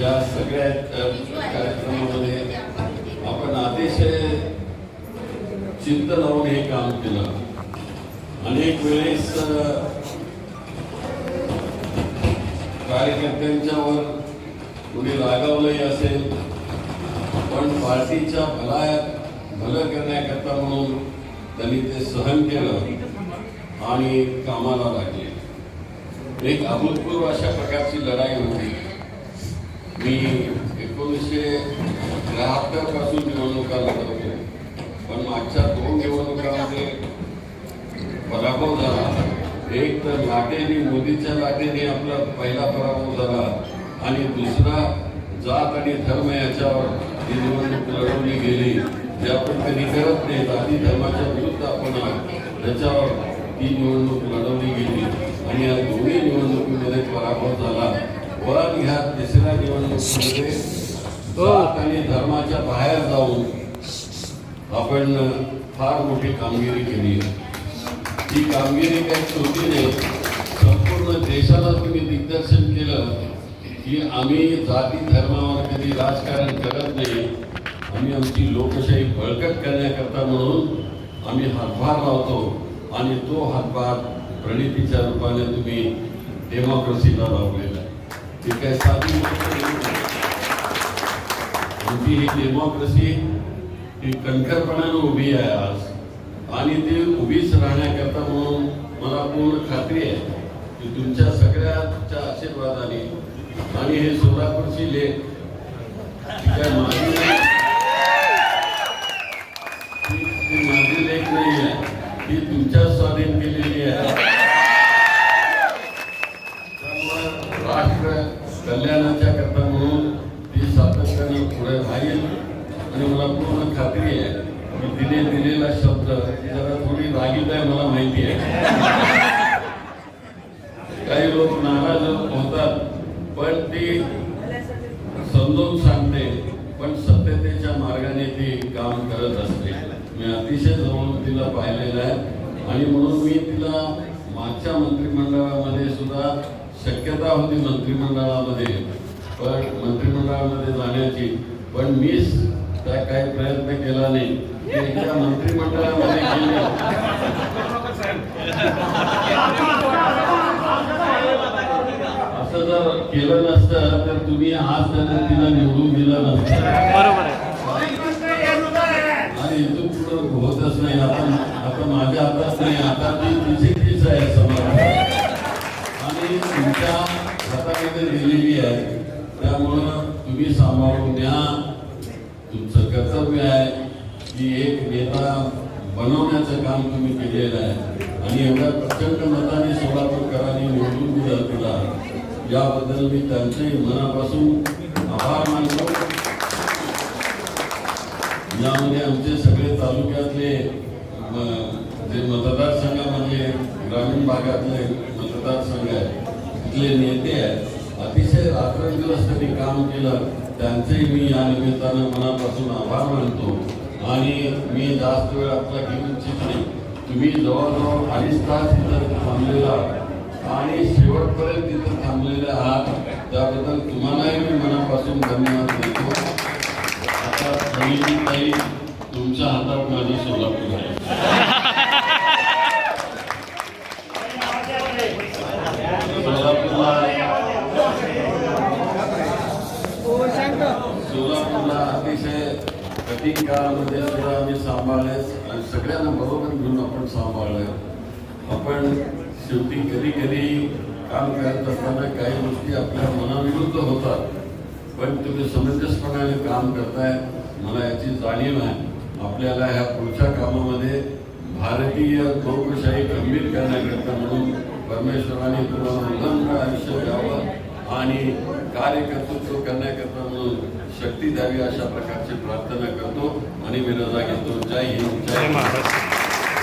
या सगळ्या कार्यक्रमामध्ये आपण अतिशय चिंत लावून हे काम केलं अनेक वेळेस कार्यकर्त्यांच्यावर कुणी रागावलंही असेल पण पार्टीच्या भला भलं करण्याकरता म्हणून त्यांनी ते सहन केलं आणि कामाला लागले एक अभूतपूर्व अशा प्रकारची लढाई होती मी एकोणीसशे त्र्याहत्तरपासून निवडणुका लढवतो पण मागच्या दोन निवडणुकांमध्ये पराभव झाला. एक तर लाटेने मोदीच्या लाटेने आपला पहिला पराभव झाला. आणि दुसरा जात आणि धर्म याच्यावर ही निवडणूक लढवली गेली. जे आपण कधी करत नाही जाती धर्माच्या विरुद्ध आपण त्याच्यावर ही निवडणूक लढवली गेली. आणि या दोन्ही निवडणुकीमध्ये पराभव झाला. पण ह्या तिसऱ्या निवडणुकीमध्ये म्हणजे जात आणि धर्माच्या बाहेर जाऊन आपण फार मोठी कामगिरी केली. ही कामगिरी काही छोटी नाही. संपूर्ण देशाला तुम्ही दिग्दर्शन केलं की आम्ही जाती धर्मावर कधी राजकारण करत नाही. आम्ही आमची लोकशाही बळकट करण्याकरता म्हणून आम्ही हातभार लावतो आणि तो हातभार प्रणितीच्या रूपाने तुम्ही डेमोक्रेसीला लावलेला आहे. ती काय साधी आमची ही डेमोक्रेसी ही कणखरपणानं उभी आहे आज आणि ती उभीच राहण्याकरता म्हणून मला पूर्ण खात्री आहे की तुमच्या सगळ्याच्या आशीर्वादाने आणि हे सोलापूरची लेख काय माझी लेख माझी लेख नाही आहे ती तुमच्या स्वाधीन केलेली आहे त्यामुळे राष्ट्र कल्याणाच्या करता म्हणून ती सातत्याने पुढे राहील. आणि मला पूर्ण खात्री आहे की तिने दिलेला शब्द जरा थोडी रागीत आहे मला माहिती आहे. काही लोक नाराज होतात पण ती समजून सांगते पण सत्यतेच्या मार्गाने ती काम करत असते. मी अतिशय जवळून तिला पाहिलेलं आहे. आणि म्हणून मी तिला मागच्या मंत्रिमंडळामध्ये सुद्धा शक्यता होती मंत्रिमंडळामध्ये पण मंत्रिमंडळामध्ये जाण्याची पण मीच त्या काही प्रयत्न केला नाही. ती एकदा मंत्रिमंडळामध्ये असं जर केलं नसतं तर तुम्ही आज त्यांना तिला निवडून दिलं नसतं. आणि इथून पुढं होतच नाही. आपण आता माझ्या हातात नाही. आता ती तिची तीच आहे समाज आणि तुमच्या हातामध्ये दिलेली आहे. त्यामुळं तुम्ही सांभाळून द्या तुमचं कर्तव्य आहे की एक नेता बनवण्याचं काम तुम्ही केलेलं आहे. आणि एवढ्या प्रचंड मताने सोलापूरकरांनी निवडून दिलं तुला याबद्दल मी त्यांचे मनापासून आभार मानतो. यामध्ये आमचे सगळे तालुक्यातले जे मतदारसंघामधले ग्रामीण भागातले मतदारसंघ आहेत तिथले नेते आहेत अतिशय रात्रंदिवस त्यांनी काम केलं त्यांचंही मी या निमित्तानं मनापासून आभार मानतो. आणि मी जास्त वेळ आपला घेऊ इच्छित नाही. तुम्ही जवळजवळ अडीच तास इथं थांबलेला आणि शेवटपर्यंत तिथं थांबलेले आहात त्याबद्दल तुम्हालाही मी मनापासून धन्यवाद अतिशय कठीण काळामध्ये सुद्धा आम्ही सांभाळले. आणि सगळ्यांना बरोबर घेऊन आपण सांभाळले. आपण शेवटी कधी कधी काम करत असताना काही गोष्टी आपल्या मनाविरुद्ध होतात. पण तुम्ही समंजसपणाने काम करताय मला याची जाणीव आहे. आपल्याला ह्या पुढच्या कामामध्ये भारतीय लोकशाही गंभीर करण्याकरता म्हणून परमेश्वराने तुम्हाला उल्लंघन आयुष्य द्यावं. आणि कार्यकर्तृत्व करण्याकरता म्हणून शक्ती द्यावी अशा प्रकारची प्रार्थना करतो आणि मी रजा घेतो. जय हिंद जय जय महाराष्ट्र.